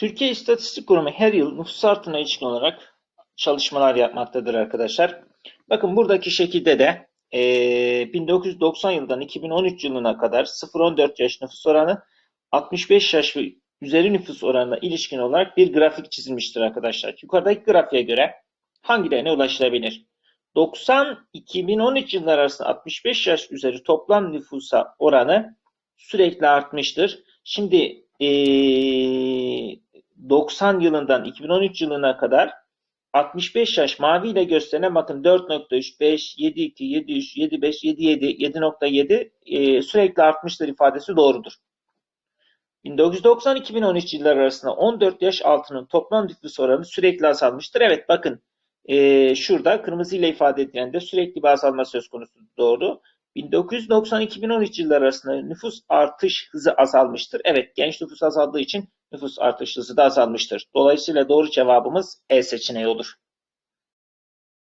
Türkiye İstatistik Kurumu her yıl nüfus artığına ilişkin olarak çalışmalar yapmaktadır arkadaşlar. Bakın buradaki şekilde de eee, 1990 yılından 2013 yılına kadar 0-14 yaş nüfus oranı 65 yaş ve üzeri nüfus oranına ilişkin olarak bir grafik çizilmiştir arkadaşlar. Yukarıdaki grafiğe göre hangilerine ulaşılabilir? 90-2013 yılları arasında 65 yaş üzeri toplam nüfusa oranı sürekli artmıştır. Şimdi eee 90 yılından 2013 yılına kadar 65 yaş maviyle gösterilen bakın 4.3, 5, 7.2, 7.3, 7.5, 7.7, 7.7 eee, sürekli artmıştır ifadesi doğrudur. 1990-2013 yılları arasında 14 yaş altının toplam nüfus oranı sürekli azalmıştır. Evet bakın eee, şurada kırmızı ile ifade edilen de sürekli bir azalma söz konusu doğru. 1990-2013 yılları arasında nüfus artış hızı azalmıştır. Evet genç nüfus azaldığı için nüfus artış hızı da azalmıştır. Dolayısıyla doğru cevabımız E seçeneği olur.